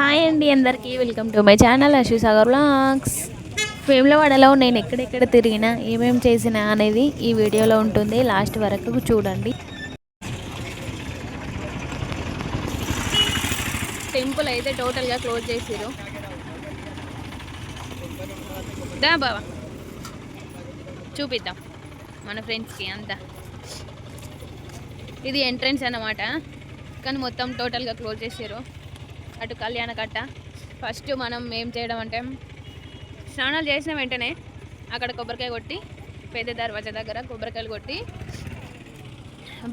Hi అండి అందరికీ welcome to my channel Ashu Sagar vlogs వేములవాడలో నేను ఎక్కడెక్కడ తిరిగినా ఏమేం చేసినా అనేది ఈ వీడియోలో ఉంటుంది. లాస్ట్ వరకు చూడండి. టెంపుల్ అయితే టోటల్గా క్లోజ్ చేసిరు దా బావా. చూపిద్దాం మన ఫ్రెండ్స్కి అంతా. ఇది ఎంట్రన్స్ అన్నమాట. కానీ మొత్తం టోటల్గా క్లోజ్ చేసారు అటు కళ్యాణ కట్ట. ఫస్ట్ మనం ఏం చేయడం అంటే స్నానాలు చేసిన వెంటనే అక్కడ కొబ్బరికాయ కొట్టి పెద్ద దర్వాజా దగ్గర కొబ్బరికాయలు కొట్టి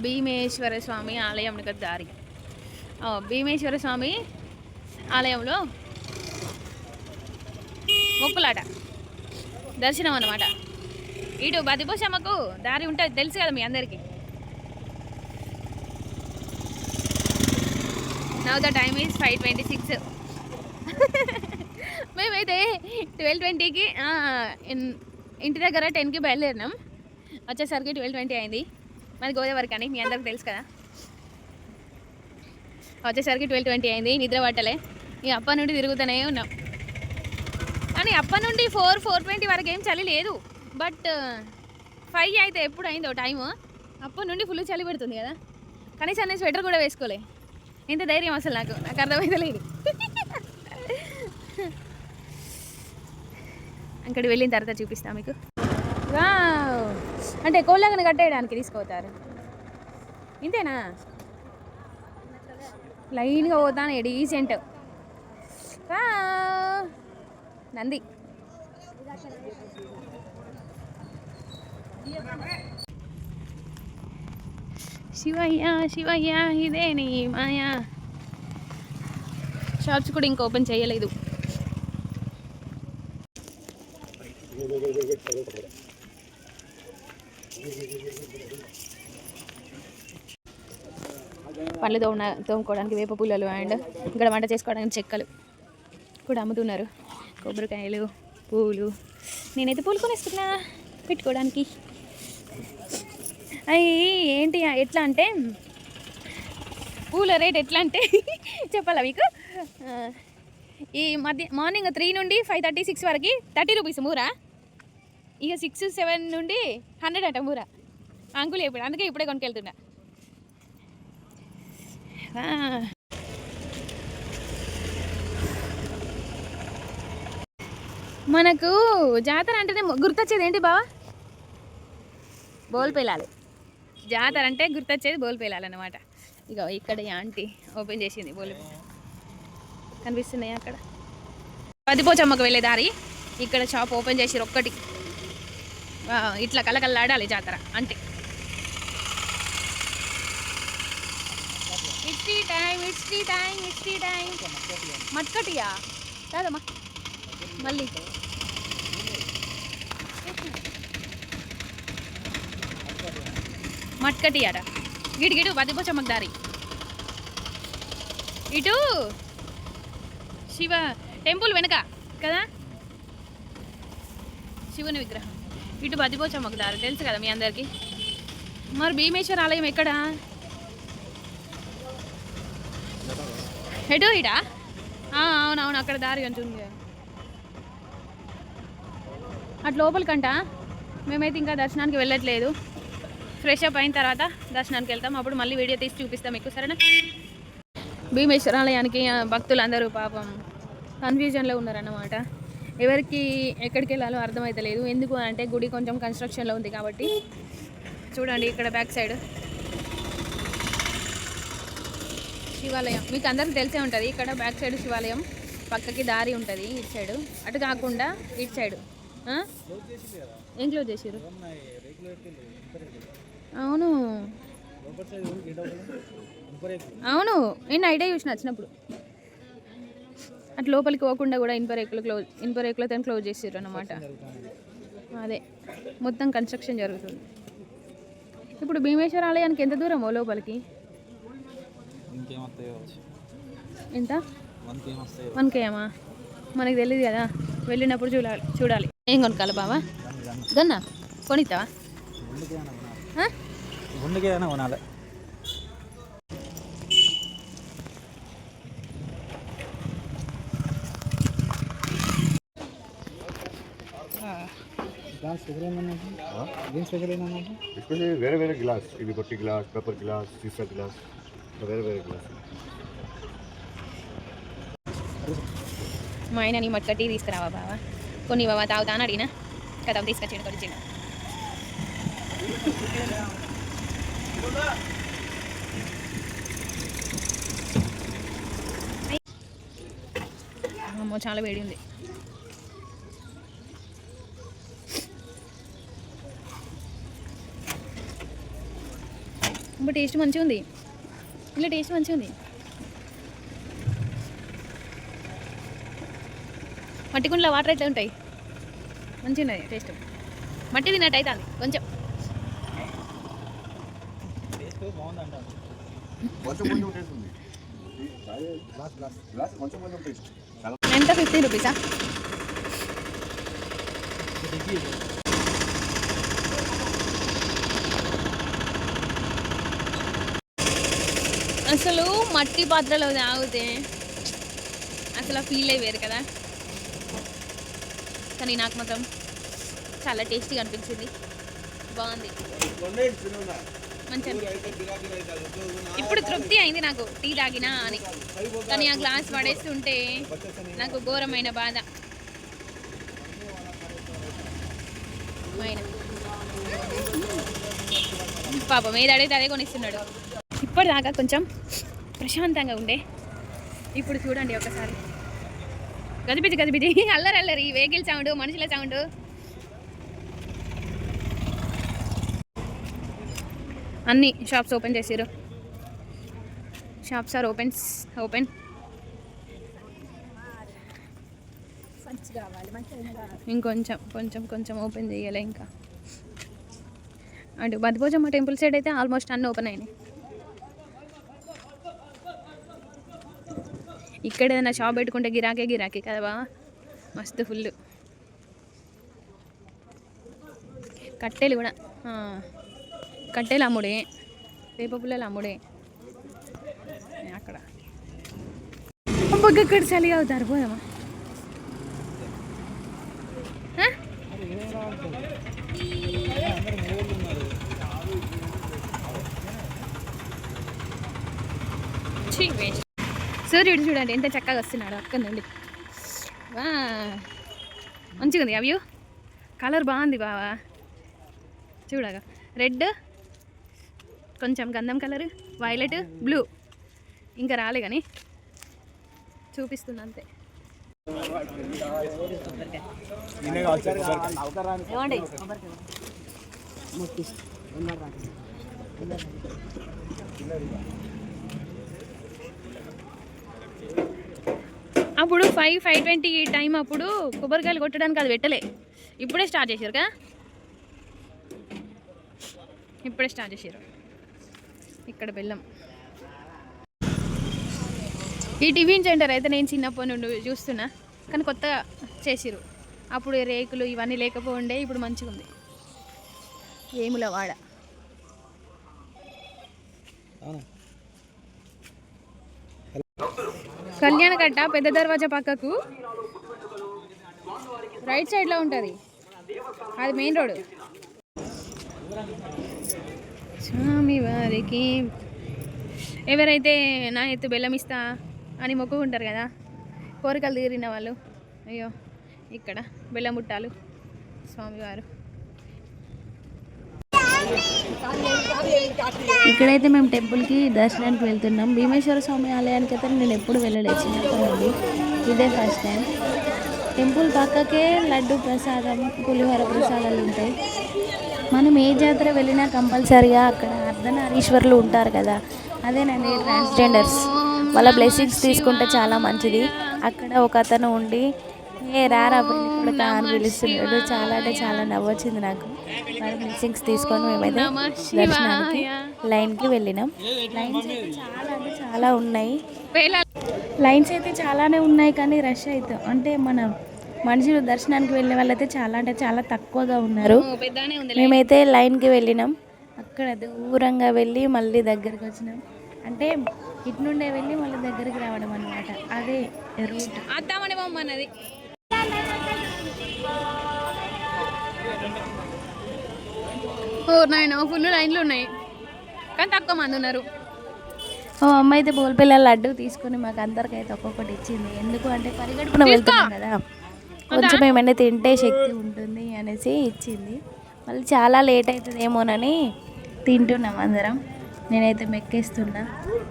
భీమేశ్వర స్వామి ఆలయం దారి. భీమేశ్వర స్వామి ఆలయంలో మొక్కులాట దర్శనం అన్నమాట. ఇటు బదిపోషమ్మకు దారి ఉంటుంది తెలుసు కదా మీ అందరికీ. Now the time is five twenty six మేమైతే ట్వెల్వ్ ట్వంటీకి ఇంటి దగ్గర టెన్కి బయలుదేరినాం. వచ్చేసరికి ట్వెల్వ్ ట్వంటీ అయింది. మాది గోదావరి కానీ మీ అందరికి తెలుసు కదా. వచ్చేసరికి ట్వెల్వ్ ట్వంటీ అయింది నిద్ర పట్టలే. ఈ అప్ప నుండి తిరుగుతూనే ఉన్నాం. కానీ అప్ప నుండి ఫోర్ ఫోర్ ట్వంటీ వరకు ఏం చలి లేదు. బట్ ఫైవ్ అయితే ఎప్పుడు అయిందో టైము అప్పటి నుండి ఫుల్ చలి పెడుతుంది కదా. కనీసం నేను స్వెటర్ కూడా వేసుకోలే. ఎంత ధైర్యం అసలు నాకు నాకు అర్థమైతే లేదు. అక్కడికి వెళ్ళిన తర్వాత చూపిస్తా మీకు. వావ్! అంటే కోళ్ళగని కట్టేయడానికి తీసుకుపోతారు. ఇంతేనా? లైన్గా పోతాను డీసెంట్ వావ్! నంది. శివయ్య శివయ్య ఇదే నీ మాయా. షాప్స్ కూడా ఇంకా ఓపెన్ చేయలేదు. పళ్ళు తోమ తోముకోవడానికి వేప పుల్లలు అండ్ ఇక్కడ వంట చేసుకోవడానికి చెక్కలు కూడా అమ్ముతున్నారు. కొబ్బరికాయలు పూలు. నేనైతే పూలు కొనేస్తున్నా పెట్టుకోవడానికి. అవి ఏంటి ఎట్లా అంటే పూల రేట్ ఎట్లా అంటే చెప్పాలా మీకు? ఈ మధ్య మార్నింగ్ త్రీ నుండి ఫైవ్ థర్టీ సిక్స్ వరకు థర్టీ రూపీస్ మూరా? ఇక సిక్స్ సెవెన్ నుండి హండ్రెడ్ అంట మూర? అంకులు ఇప్పుడు అందుకే ఇప్పుడే కొనుకెళ్తున్నా మనకు జాతర అంటేనే గుర్తొచ్చేది ఏంటి బావా? బోల్ పిల్లాలి జాతర అంటే గుర్తొచ్చేది బోల్పేలాలన్నమాట ఇక ఇక్కడ ఆంటీ ఓపెన్ చేసింది బోల్పేల కనిపిస్తున్నాయి అక్కడ? పదిపోచమ్మకు వెళ్ళే దారి. ఇక్కడ షాప్ ఓపెన్ చేసి ఒక్కటి. ఇట్లా కలకల్లాడాలి జాతర అంటే it's time it's time it's time మట్కటియా? కాదమ్మా. మళ్ళీ. మట్కటి అట గిటు గిటు బతిపోచమ్మకు ఇటు శివ టెంపుల్ వెనక కదా? శివుని విగ్రహం. ఇటు బతిపో చమక్దారి తెలుసు కదా మీ అందరికి? మరి భీమేశ్వర ఆలయం ఎక్కడ? ఎటు ఇడా? అవునవును అక్కడ దారి ఉంటుంది అటు లోపలికంట. మేమైతే ఇంకా దర్శనానికి వెళ్ళట్లేదు. ఫ్రెష్ అప్ అయిన తర్వాత దర్శనానికి వెళ్తాం. అప్పుడు మళ్ళీ వీడియో తీసి చూపిస్తాం మీకు సరేనా? భీమేశ్వరాలయానికి భక్తులందరూ పాపం కన్ఫ్యూజన్లో ఉన్నారన్నమాట. ఎవరికి ఎక్కడికి వెళ్ళాలో అర్థమవుతలేదు ఎందుకు అంటే గుడి కొంచెం కన్స్ట్రక్షన్లో ఉంది కాబట్టి. చూడండి ఇక్కడ బ్యాక్ సైడ్ శివాలయం. మీకు అందరికి తెలిసే ఉంటుంది ఇక్కడ బ్యాక్ సైడ్ శివాలయం. పక్కకి దారి ఉంటుంది ఇటు సైడ్ అటు కాకుండా ఇటు సైడ్ ఏం క్లోజ్ చేసారు అవును. అవును నేను ఐడియా చూసిన వచ్చినప్పుడు. అటు లోపలికి పోకుండా కూడా ఇనుప రేకులు క్లోజ్ ఇనుప రేకులతో క్లోజ్ చేసారు అన్నమాట. అదే మొత్తం కన్స్ట్రక్షన్ జరుగుతుంది. ఇప్పుడు భీమేశ్వర ఆలయానికి ఎంత దూరమో లోపలికి? ఎంత? వన్ కేమా మనకి తెలియదు కదా. వెళ్ళినప్పుడు చూడాలి చూడాలి. ఏం కొనుక్కోవాలి బావా? గన్నా కొనిస్తావా గుండెకి ఏదైనా కొనాలి. గ్లాస్ గ్లాస్ इसमें वेरे वेरे ग्लास इवी पट्टी ग्लास पेपर ग्लास सीसा ग्लास वेरे वेरे ग्लास మా ఆయన నీ మట్కట్టి తీసుకురావా బావా? కొన్ని బావా తాగుతాను అడిగినా. కదా తీసుకొచ్చాడు కొరిచిన అమ్మో చాలా వేడి ఉంది. ఇప్పుడు టేస్ట్ మంచిగా ఉంది. ఇలా టేస్ట్ మంచిగా ఉంది. మట్టి కుండలో వాటర్ అయితే ఉంటాయి? మంచిగా ఉన్నాయి టేస్ట్. మట్టి తిన్నట్టు అవుతుంది కొంచెం టేస్ట్ బాగుందంట కొంచెం కొంచెం టేస్ట్ ఉంది గ్లాస్ గ్లాస్ గ్లాస్ కొంచెం కొంచెం టేస్ట్ చాలా ఎంత? ఫిఫ్టీ రూపీసా? అసలు మట్టి పాత్రలో తాగితే అసలు ఫీల్ అయ్యారు కదా. కానీ నాకు మాత్రం చాలా టేస్టీగా అనిపించింది. బాగుంది. మంచి ఇప్పుడు తృప్తి అయింది నాకు టీ తాగినా అని. కానీ ఆ గ్లాస్ పడేస్తుంటే నాకు ఘోరమైన బాధ. పాపం ఏది అడిగితే అదే కొనిస్తున్నాడు. ఇప్పటిదాకా కొంచెం ప్రశాంతంగా ఉండే. ఇప్పుడు చూడండి ఒకసారి. గదిబిజి గదిబిజి అల్లరి అల్లరి. వెహికల్ సౌండ్ మనుషుల సౌండ్. అన్ని షాప్స్ ఓపెన్ చేసారు షాప్స్ ఆర్ ఓపెన్స్ ఓపెన్. ఇంకొంచెం కొంచెం కొంచెం ఓపెన్ చేయాలి ఇంకా. అటు బతిపోజమ్మ టెంపుల్ సైడ్ అయితే ఆల్మోస్ట్ అన్నీ ఓపెన్ అయినాయి. ఇక్కడ ఏదైనా షాప్ పెట్టుకుంటే గిరాకే గిరాకీ కదా మస్తు ఫుల్ కట్టెలు కూడా కట్టేలు అమ్ముడే వేప పుల్లలు అమ్ముడే అక్కడ. అబ్బా, ఇక్కడ చలి అవుతారు? పోదామా? సూర్యుడు చూడండి ఎంత చక్కగా వస్తున్నాడు అక్కడ నుండి. మంచిగా ఉంది అవి? కలర్ బాగుంది బావా. చూడగా. రెడ్? కొంచెం గంధం కలర్ వైలెట్ బ్లూ ఇంకా రాలే కానీ చూపిస్తుంది అంతే. అప్పుడు ఫైవ్ ఫైవ్ ట్వంటీ టైం అప్పుడు కొబ్బరికాయలు కొట్టడానికి అది పెట్టలే. ఇప్పుడే స్టార్ట్ చేశారు కదా? ఇప్పుడే స్టార్ట్ చేశారు ఇక్కడ బెల్లం ఈ టిఫిన్ సెంటర్ అయితే నేను చిన్నప్పటి నుండి చూస్తున్నా కానీ కొత్తగా చేసిరు అప్పుడు రేకులు ఇవన్నీ లేకపోండే ఇప్పుడు మంచిగా ఉంది. ఏముల వాడ? కళ్యాణ కట్ట పెద్ద దర్వాజా పక్కకు. రైట్ సైడ్లో ఉంటుంది. అది మెయిన్ రోడ్. స్వామి వారికి ఎవరైతే నా ఎత్తు బెల్లం ఇస్తా అని మొక్కుకుంటారు కదా కోరికలు తీరిన వాళ్ళు అయ్యో ఇక్కడ బెల్లం ముట్టాలు స్వామివారు. ఇక్కడైతే మేము టెంపుల్కి దర్శనానికి వెళ్తున్నాం. భీమేశ్వర స్వామి ఆలయానికి అయితే నేను ఎప్పుడు వెళ్ళలేదు చిన్నప్పటి ఇదే ఫస్ట్ టైం. టెంపుల్ పక్కకే లడ్డు ప్రసాదం పులిహోర ప్రసాదాలు ఉంటాయి. మనం ఏ జాతర వెళ్ళినా కంపల్సరిగా అక్కడ అర్ధనారీశ్వరులు ఉంటారు కదా. అదేనండి ట్రాన్స్జెండర్స్ వాళ్ళ బ్లెస్సింగ్స్ తీసుకుంటే చాలా మంచిది. అక్కడ ఒక అతను ఉండి ఏ రారా కొడుకా అని పిలుస్తున్నాడు. చాలా అంటే చాలా నవ్వొచ్చింది నాకు. వాళ్ళ బ్లెస్సింగ్స్ తీసుకొని మేమైతే దర్శనానికి లైన్కి వెళ్ళినాం. లైన్స్ అయితే చాలా అంటే చాలా ఉన్నాయి. లైన్స్ అయితే చాలానే ఉన్నాయి కానీ రష్ అయితే అంటే మన మనుషులు దర్శనానికి వెళ్ళే వాళ్ళైతే చాలా అంటే చాలా తక్కువగా ఉన్నారు. మేమైతే లైన్కి వెళ్ళినాం. అక్కడ దూరంగా వెళ్ళి మళ్ళీ దగ్గరికి వచ్చినాం. అంటే ఇటు నుండే వెళ్ళి మళ్ళీ దగ్గరికి రావడం అనమాట అదే రూట్. ఓ నాయన ఫుల్ లైన్లు ఉన్నాయి. కానీ తక్కువ మంది ఉన్నారు. ఓ అమ్మ అయితే బోల్పిల్ల లడ్డు తీసుకొని మాకు అందరికైతే ఒక్కొక్కటి ఇచ్చింది. ఎందుకు? అంటే పరిగెడుపున వెళ్తున్నాం కదా. కొంచెం ఏమైనా తింటే శక్తి ఉంటుంది అనేసి ఇచ్చింది. మళ్ళీ చాలా లేట్ అవుతుందేమోనని తింటున్నాం అందరం. నేనైతే మెక్కేస్తున్నా.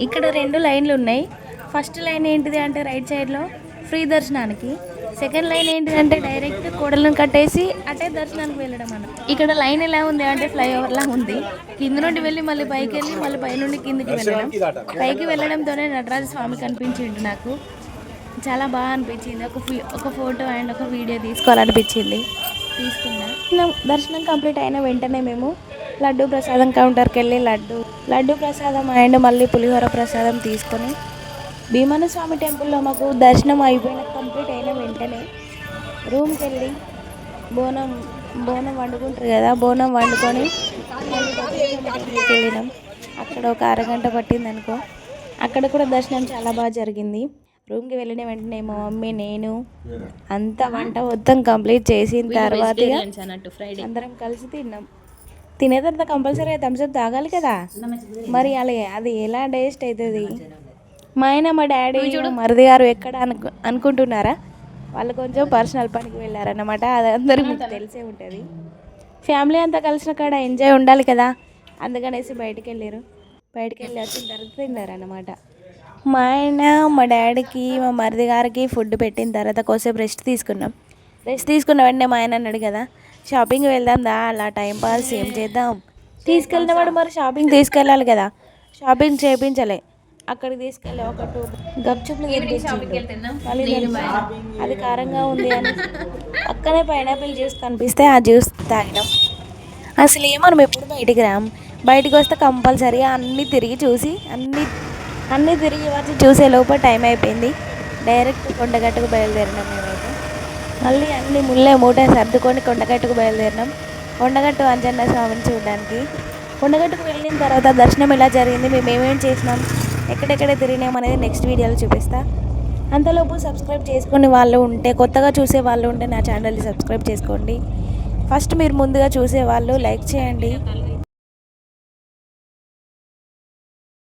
ఇక్కడ రెండు లైన్లు ఉన్నాయి. ఫస్ట్ లైన్ ఏంటిది అంటే రైట్ సైడ్లో ఫ్రీ దర్శనానికి. సెకండ్ లైన్ ఏంటిది అంటే డైరెక్ట్ కోడలను కట్టేసి అటే దర్శనానికి వెళ్ళడం అన్న. ఇక్కడ లైన్ ఎలా ఉంది అంటే ఫ్లైఓవర్ లా ఉంది. కింద నుండి వెళ్ళి మళ్ళీ పైకి వెళ్ళి మళ్ళీ పై నుండి కిందికి వెళ్ళడం. పైకి వెళ్ళడంతోనే నటరాజ స్వామి కనిపించిండు నాకు. చాలా బాగా అనిపించింది. ఒక ఒక ఫోటో అండ్ ఒక వీడియో తీసుకోవాలనిపించింది. తీసుకున్నా. దర్శనం కంప్లీట్ అయిన వెంటనే మేము లడ్డు ప్రసాదం కౌంటర్కి వెళ్ళి లడ్డు లడ్డు ప్రసాదం అండ్ మళ్ళీ పులిహోర ప్రసాదం తీసుకొని భీమన స్వామి టెంపుల్లో మాకు దర్శనం అయిపోయిన కంప్లీట్ అయిన వెంటనే రూమ్కి వెళ్ళి బోనం బోనం వండుకుంటారు కదా బోనం వండుకొని వెళ్ళినాం. అక్కడ ఒక అరగంట పట్టింది అనుకో అక్కడ కూడా దర్శనం చాలా బాగా జరిగింది. రూమ్కి వెళ్ళిన వెంటనే మా మమ్మీ నేను అంత వంట మొత్తం కంప్లీట్ చేసిన తర్వాత అందరం కలిసి తిన్నాం. తినే తర్వాత కంపల్సరీగా థమ్స్అప్ తాగాలి కదా? మరి అలా అది ఎలా టేస్ట్ అవుతుంది? మా ఆయన మా డాడీ మరిది గారు ఎక్కడ అనుకు అనుకుంటున్నారా? వాళ్ళు కొంచెం పర్సనల్ పనికి వెళ్ళారన్నమాట. అది అందరికి మీకు తెలిసే ఉంటుంది. ఫ్యామిలీ అంతా కలిసిన కాడ ఎంజాయ్ ఉండాలి కదా? అందుకనేసి బయటికి వెళ్ళారు బయటికి వెళ్ళి వచ్చిన తర్వాత తిన్నారన్నమాట. మా ఆయన మా డాడీకి మా మరిది గారికి ఫుడ్ పెట్టిన తర్వాత కొద్దిసేపు రెస్ట్ తీసుకున్నాం. రెస్ట్ తీసుకున్న వెంటనే మా ఆయన అన్నాడు కదా షాపింగ్ వెళ్దాం దా అలా టైం పాస్ ఏం చేద్దాం? తీసుకెళ్ళిన వాడు మరి షాపింగ్ తీసుకెళ్ళాలి కదా షాపింగ్ చేయించలే అక్కడికి తీసుకెళ్ళి ఒక టూ గప్చుప్లు అది కారంగా ఉంది అని పక్కనే పైనాపిల్ జ్యూస్ కనిపిస్తే ఆ జ్యూస్ తాగినాం. అసలు ఏమనం ఎప్పుడు బయటికి రాం? బయటికి వస్తే కంపల్సరీగా అన్నీ తిరిగి చూసి అన్నీ అన్నీ తిరిగి వచ్చి చూసే లోపల టైం అయిపోయింది. డైరెక్ట్ కొండగట్టుకు బయలుదేరినాం మేమైతే. మళ్ళీ అన్ని ముళ్ళే మూట సర్దుకొని కొండగట్టుకు బయలుదేరినాం. కొండగట్టు అంజన్న స్వామిని చూడడానికి. కొండగట్టుకు వెళ్ళిన తర్వాత దర్శనం ఎలా జరిగింది మేము ఏమేమి చేసినాం ఎక్కడెక్కడ తిరిగినాం అనేది నెక్స్ట్ వీడియోలో చూపిస్తా. అంతలోపు సబ్స్క్రైబ్ చేసుకునే వాళ్ళు ఉంటే కొత్తగా చూసే వాళ్ళు ఉంటే నా ఛానల్ని సబ్స్క్రైబ్ చేసుకోండి. ఫస్ట్ మీరు ముందుగా చూసే వాళ్ళు లైక్ చేయండి.